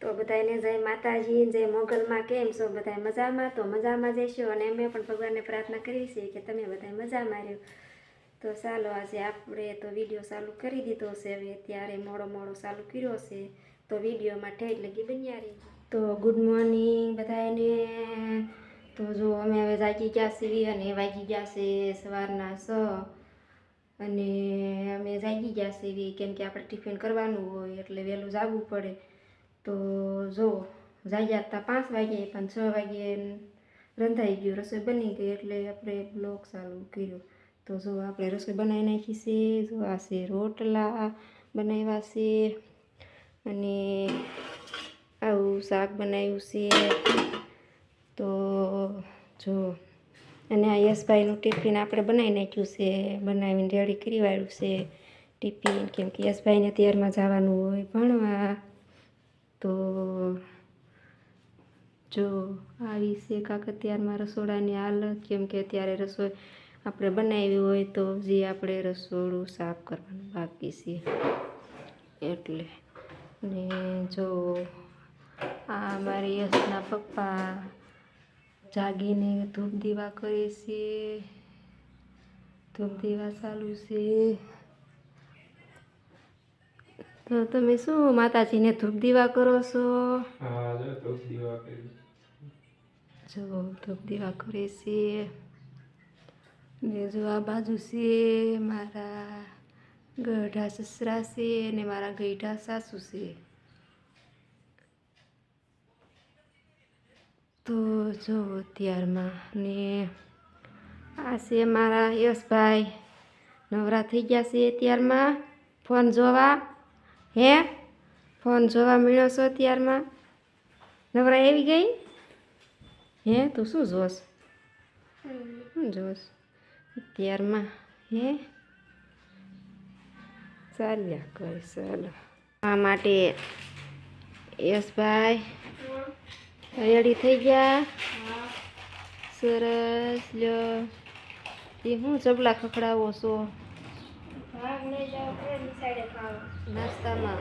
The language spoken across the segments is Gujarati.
તો બધાને જય માતાજી, જય મોગલમાં કેમ છો? બધા મજામાં? તો મજામાં જઈશું અને અમે પણ ભગવાનને પ્રાર્થના કરી છે કે તમે બધા મજામાં રહ્યો. તો ચાલો આજે આપણે તો વીડિયો ચાલુ કરી દીધો છે. હવે ત્યારે મોડો મોડો ચાલુ કર્યો છે. તો વિડીયોમાં ઠેઠ લગી બન્યા રહી તો ગુડ મોર્નિંગ બધાને તો જો અમે હવે જાગી ગયા છીએ અને વાગી ગયા છે સવારના છ. અને અમે જાગી ગયા છીએ કેમ કે આપણે ટિફિન કરવાનું હોય એટલે વહેલું જાગવું પડે. તો જો જાગ્યા હતા પાંચ વાગે પણ છ વાગે રંધાઈ ગયું, રસોઈ બની ગઈ એટલે આપણે બ્લોગ ચાલુ કર્યો. તો જો આપણે રસોઈ બનાવી નાખી છે, જો આ છે રોટલા બનાવ્યા છે અને આવું શાક બનાવ્યું છે. તો જો અને આ યશભાઈનું ટિફિન આપણે બનાવી નાખ્યું છે, બનાવીને રેડી કરી વાળ્યું છે ટિફિન. કેમ કે યશભાઈને તૈયારમાં જવાનું હોય ભણવા. તો જો આવી છે કાકતિયારમાં રસોડાની હાલત કેમ કે અત્યારે રસોઈ આપણે બનાવી હોય તો જે આપણે રસોડું સાફ કરવાનું બાકી છે. એટલે ને જો આ મારી યશના પપ્પા જાગીને ધૂપ દીવા કરે છે. ધૂપ દીવા ચાલુ છે. તો તમે શું માતાજીને ધૂપ દીવા કરો છો? જો ધૂપ દીવા કરે. છે. ને જો આ બાજુ છે મારા ગઢા સસરા છે ને મારા ગઈઢા સાસુ છે. તો જો અત્યારમાં ને આ છે મારા યશભાઈ. નવરા થઈ ગયા છે અત્યારમાં. ફોન જોવા. હે? ફોન જોવા મળ્યો છો અત્યારમાં? નવરા આવી ગઈ? હે, તું શું જોશ? શું જોશ? અત્યારમાં, હે? ચાલ્યા કરે, ચાલો. આ માટે યશભાઈ રેડી થઈ ગયા? સરસ, લ્યો. એ હું ચબલા ખખડાવો છો? નાસ્તામાં.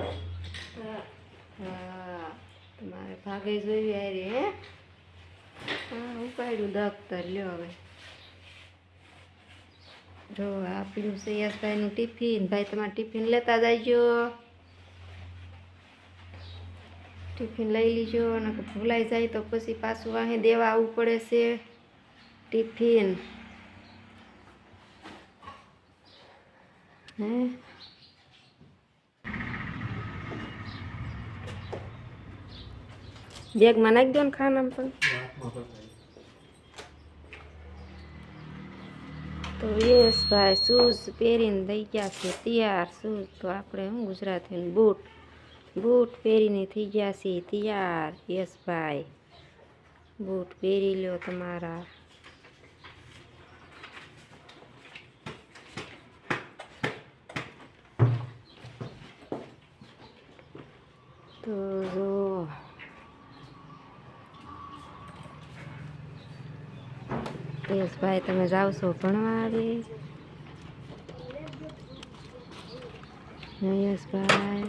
હા તમારે ભાગે જોઈ આવી હે? હા, ઉપાડ્યું દફતર, લ્યો હવે. જો આપ્યું પેલું સૈયાસભાઈનું ટિફિન. ભાઈ, તમારે ટિફિન લેતા જાયજો ટિફિન લઈ લીજો અને ભૂલાઈ જાય તો પછી પાછું અહીં દેવા આવવું પડે છે. ટિફિન. હે? બેગમાં નાખી દો ને ખાનામાં પણ તો યસ ભાઈ શૂઝ પહેરીને થઈ ગયા છે તૈયાર શૂઝ તો આપણે શું ગુજરાતી બૂટ બૂટ પહેરીને થઈ ગયા છે તૈયાર યસ ભાઈ બૂટ પહેરી લ્યો તમારા તો જો યશભાઈ તમે જાઓ છો ભણવા આવે યશભાઈ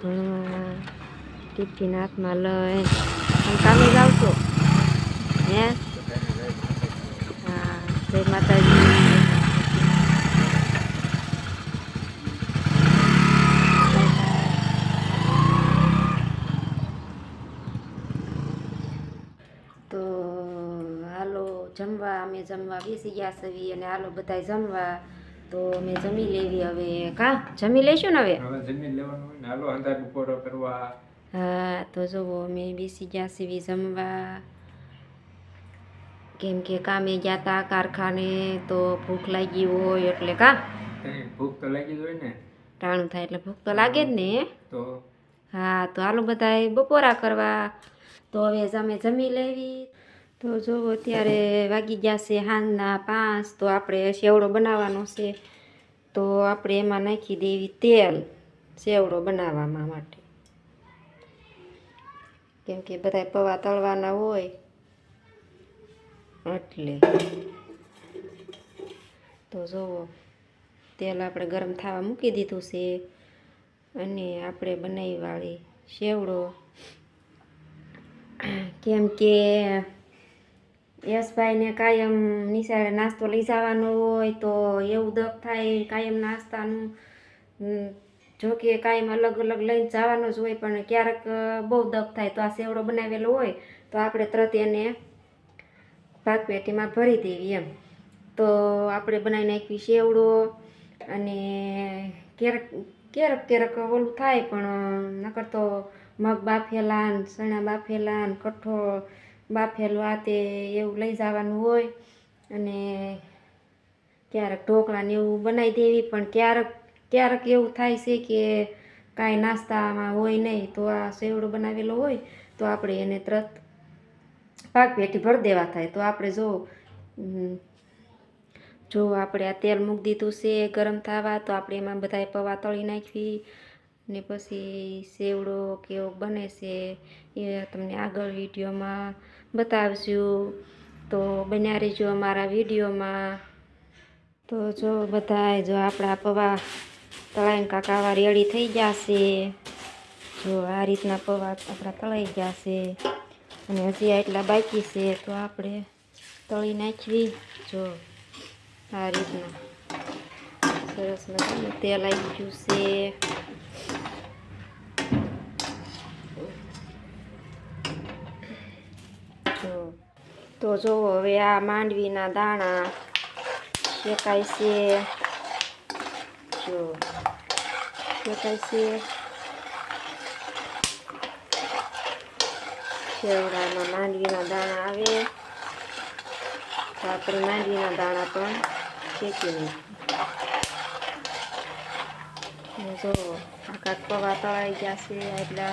ભણવા. ટિફિન હાથમાં લઈ તમે કામે જાઓ છો? હે? હા, જય માતાજી. તો જમવા અમે જમવા બેસી ગયા છીએ અને હાલો બધા જમવા. તો અમે જમી લેવી હવે. કા? જમી લઈશું ને હવે? જમી લેવાનું હાલો અંધાર બપોરો કરવા. હા તો જુઓ અમે બેસી ગયા છીએ જમવા. કેમ કે કામે ગયા તા કારખાને તો ભૂખ લાગી હોય એટલે કા? ભૂખ તો લાગી જ હોય ને. ટાણું થાય એટલે ભૂખ તો લાગે જ ને. તો? હા તો હાલો બધા બપોરા કરવા. તો હવે અમે જમી લેવી. તો જો અત્યારે વાગી ગયા છે હાંજના પાંચ, તો આપણે સેવડો બનાવવાનો છે. તો આપણે એમાં નાખી દેવી તેલ સેવડો બનાવવામાં માટે. કેમ કે બધા પૌવા તળવાના હોય એટલે. તો જુઓ તેલ આપણે ગરમ થવા મૂકી દીધું છે અને આપણે બનાવી વાળી સેવડો કેમ કે યશભાઈને કાયમ નિશાળે નાસ્તો લઈ જવાનો હોય તો એવું દખ થાય, કાયમ નાસ્તાનું. જો કે કાયમ અલગ અલગ લઈને જવાનું જ હોય, પણ ક્યારેક બહુ દખ થાય. તો આ સેવડો બનાવેલો હોય, તો આપણે તરત એને પાકપેટીમાં ભરી દેવી એમ. તો આપણે બનાવી નાખવી સેવડો અને ક્યારેક ક્યારેક ક્યારેક ઓલું થાય, પણ નકર તો મગ બાફેલા ને, ચણા બાફેલા ને, કઠોળ બાફેલું આ તે એવું લઈ જવાનું હોય અને ક્યારેક ઢોકળાને એવું બનાવી દેવી, પણ ક્યારેક ક્યારેક એવું થાય છે કે કાંઈ નાસ્તામાં હોય નહીં, તો આ સેવડો બનાવેલો હોય, તો આપણે એને તરત પાક પેટી ભરી દેવા થાય. તો આપણે જો જો આપણે આ તેલ મૂકી દીધું છે ગરમ થવા, તો આપણે એમાં બધાય પૌવા તળી નાખવી ને પછી સેવડો કેવો બને છે એ તમને આગળ વિડીયોમાં બતાવશું. તો બન્યા રહેજો અમારા વિડીયોમાં. તો જો બધાય, જો આપણા પવા તળાઈને કાકાવા રેડી થઈ ગયા છે. જો આ રીતના પવા આપણા તળાઈ ગયા છે. અને હજી આટલા બાકી છે, તો આપણે તળી નાખવી. જો આ રીતના. સરસ મજાનું તેલ આવી ગયું છે જો તો જોવો હવે આ માંડવીના દાણા શેકાય છે જો શેકાય છે શેવડામાં માંડવીના દાણા આવે તો આપણે માંડવીના દાણા પણ શેકી નાખીએ જો આકાશ પવા તળાઈ ગયા છે, એટલા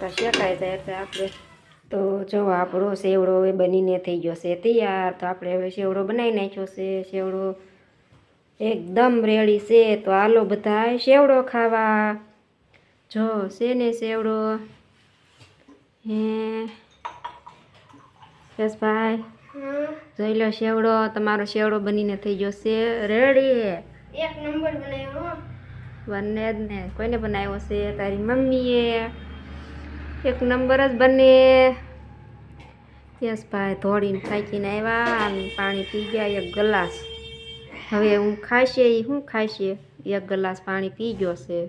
તો શેકાઈ જાય એટલે આપણે. તો જો, આપણો સેવડો એ બનીને થઈ ગયો છે તૈયાર. તો આપણે હવે સેવડો બનાવી નાખ્યો છે. સેવડો એકદમ રેડી છે. તો હાલો બધા સેવડો ખાવા. જો, છે ને સેવડો હે, યશભાઈ? જોઈ લો શેવડો તમારો શેવડો બનીને થઈ ગયો છે રેડી એક નંબર બનાવ્યો બંને જ ને. કોઈને બનાવ્યો છે? તારી મમ્મીએ. એક નંબર જ બને. યશભાઈ ધોળીને થાકીને આવ્યા પાણી પી ગયા એક ગ્લાસ. હવે હું ખાશે એ શું ખાશે? એક ગ્લાસ પાણી પી ગયો છે.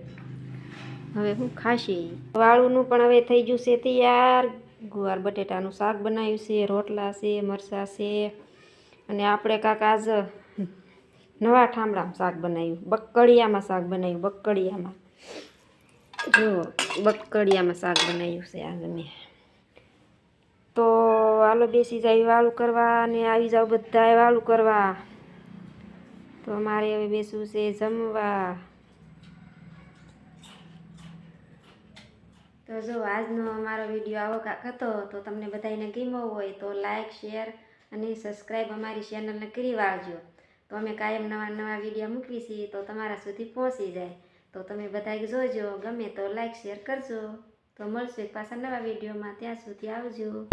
હવે હું ખાશે વાળુંનું પણ હવે થઈ ગયું છે તૈયાર. ગુવાર, બટેટાનું શાક બનાવ્યું છે, રોટલા છે, મરચાં છે. અને આપણે કાંક આજ નવા ઠામડામાં શાક બનાવ્યું. બક્કડિયામાં શાક બનાવ્યું, બક્કડિયામાં. જો, બક્કડિયામાં શાક બનાવ્યું છે આજ મેં. તો હાલો બેસી જાય વાળું કરવા અને આવી જાવ બધાએ વાળું કરવા. તો મારે હવે બેસવું છે જમવા. તો જો આજનો અમારો વીડિયો આવો કાંક હતો, તો તમને બધાને ગમ્યો હોય તો લાઇક શેર અને સબસ્ક્રાઈબ અમારી ચેનલને કરી વાળજો. તો અમે કાયમ નવા નવા વીડિયો મૂકવી છીએ તો તમારા સુધી પહોંચી જાય. તો તમે બધા જોજો, ગમે તો લાઇક શેર કરજો. તો મળશું એક પાછા નવા વિડીયોમાં, ત્યાં સુધી આવજો.